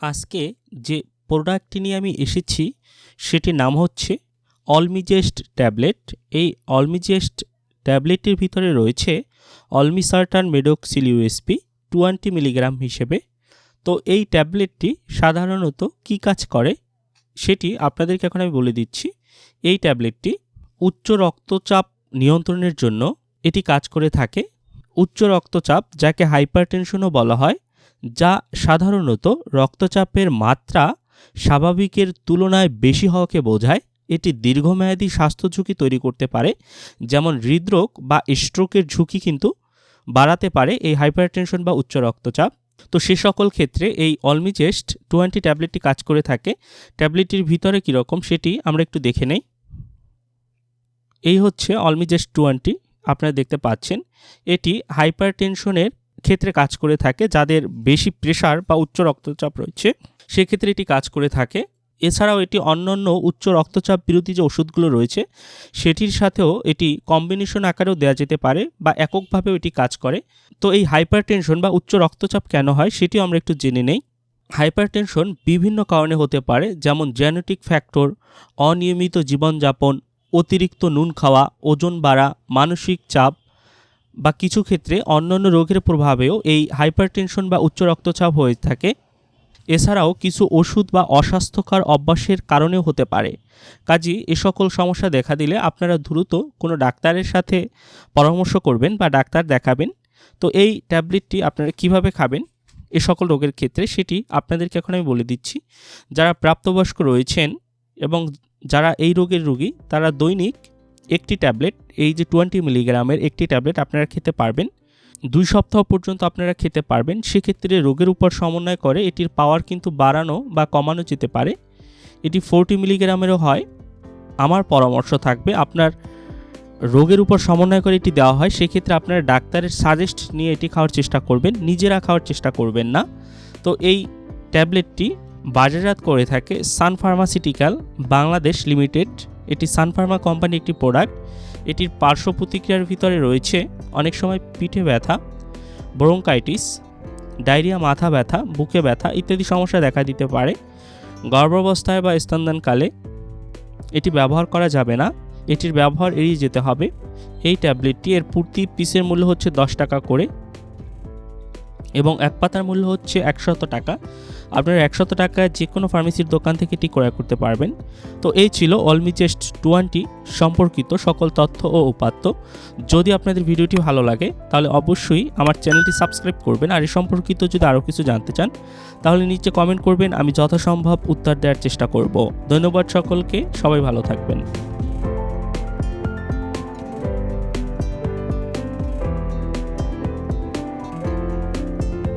আজকে যে প্রোডাক্টটি নিয়ে আমি এসেছি, সেটির নাম হচ্ছে অলমিজেস্ট ট্যাবলেট। এই অলমিজেস্ট ট্যাবলেটটির ভিতরে রয়েছে olmesartan medoxomil USP twenty milligram হিসেবে। তো এই ট্যাবলেটটি সাধারণত কী কাজ করে? সেটি আপনাদেরকে এখন আমি বলে দিচ্ছি। এই ট্যাবলেটটি উচ্চ রক্তচাপ নিয়ন্ত্রণের জন্য এটি কাজ করে থাকে। উচ্চ রক্তচাপ, যাকে হাইপারটেনশনও বলা হয় যা সাধারণত রক্তচাপের মাত্রা স্বাভাবিকের তুলনায় বেশি হওয়াকে বোঝায়। এটি দীর্ঘমেয়াদী স্বাস্থ্য ঝুঁকি তৈরি করতে পারে, যেমন হৃদরোগ বা স্ট্রোকের ঝুঁকি কিন্তু বাড়াতে পারে এই হাইপারটেনশন বা উচ্চ রক্তচাপ। তো সে সকল ক্ষেত্রে এই অলমিজেস্ট টোয়েন্টি ট্যাবলেটটি কাজ করে থাকে। ট্যাবলেটটির ভিতরে কীরকম সেটি আমরা একটু দেখে নেই। এই হচ্ছে অলমিজেস্ট টোয়েন্টি, আপনারা দেখতে পাচ্ছেন। এটি হাইপারটেনশনের ক্ষেত্রে কাজ করে থাকে, যাদের বেশি প্রেশার বা উচ্চ রক্তচাপ রয়েছে, সেক্ষেত্রে এটি কাজ করে থাকে। এছাড়াও এটি অন্যান্য উচ্চ রক্তচাপ বিরোধী যে ওষুধগুলো রয়েছে, সেটির সাথেও এটি কম্বিনেশন আকারেও দেওয়া যেতে পারে বা এককভাবেও এটি কাজ করে। তো এই হাইপারটেনশন বা উচ্চ রক্তচাপ কেন হয়, সেটিও আমরা একটু জেনে নেই। হাইপারটেনশন বিভিন্ন কারণে হতে পারে, যেমন জেনেটিক ফ্যাক্টর অনিয়মিত জীবনযাপন, অতিরিক্ত নুন খাওয়া, ওজন বাড়া, মানসিক চাপ বা কিছু ক্ষেত্রে অন্যান্য রোগের প্রভাবেও এই হাইপারটেনশন বা উচ্চ রক্তচাপ হয়ে থাকে। এছাড়াও কিছু ওষুধ বা অস্বাস্থ্যকর অভ্যাসের কারণেও হতে পারে। কাজী এ সকল সমস্যা দেখা দিলে আপনারা দ্রুত কোনো ডাক্তারের সাথে পরামর্শ করবেন বা ডাক্তার দেখাবেন। তো এই ট্যাবলেটটি আপনারা কীভাবে খাবেন, এ সকল রোগের ক্ষেত্রে সেটি আপনাদেরকে এখন আমি বলে দিচ্ছি। যারা প্রাপ্তবয়স্ক রয়েছেন এবং যারা এই রোগের রোগী, তারা দৈনিক একটি ট্যাবলেট, এই যে টোয়েন্টি মিলিগ্রামের একটি ট্যাবলেট আপনারা খেতে পারবেন। দুই সপ্তাহ পর্যন্ত আপনারা খেতে পারবেন। সেক্ষেত্রে রোগের উপর সমন্বয় করে এটির পাওয়ার কিন্তু বাড়ানো বা কমানো যেতে পারে। এটি ফোরটি মিলিগ্রামেরও হয়। আমার পরামর্শ থাকবে আপনার রোগের উপর সমন্বয় করে এটি দেওয়া হয়। সেক্ষেত্রে আপনারা ডাক্তারের সাজেস্ট নিয়ে এটি খাওয়ার চেষ্টা করবেন। নিজেরা খাওয়ার চেষ্টা করবেন না। তো এই ট্যাবলেটটি বাজারজাত করে থাকে সান ফার্মাসিউটিক্যাল বাংলাদেশ লিমিটেড এটি সান ফার্মা কোম্পানি একটি প্রোডাক্ট এটির পার্শ্ব প্রতিক্রিয়ার ভিতরে রয়েছে অনেক সময় পিঠে ব্যথা ব্রোঙ্কাইটিস ডায়রিয়া মাথা ব্যথা, বুকে ব্যথা ইত্যাদি সমস্যা দেখা দিতে পারে। গর্ভাবস্থায় বা স্তনদানকালে এটি ব্যবহার করা যাবে না। এটির ব্যবহার এড়িয়ে যেতে হবে। এই ট্যাবলেটটি এর প্রতি পিসের মূল্য হচ্ছে দশ টাকা করে। এবং এক পাতার মূল্য হচ্ছে একশত টাকা। আপনারা একশত টাকায় যে কোনো ফার্মেসির দোকান থেকে এটি ক্রয় করতে পারবেন। তো এই ছিল অলমিচেস্ট টোয়েন্টি সম্পর্কিত সকল তথ্য ও উপাত্ত। যদি আপনাদের ভিডিওটি ভালো লাগে, তাহলে অবশ্যই আমার চ্যানেলটি সাবস্ক্রাইব করবেন। আর এ সম্পর্কিত যদি আরও কিছু জানতে চান, তাহলে নিচে কমেন্ট করবেন। আমি যথাসম্ভব উত্তর দেওয়ার চেষ্টা করব। ধন্যবাদ সকলকে। সবাই ভালো থাকবেন।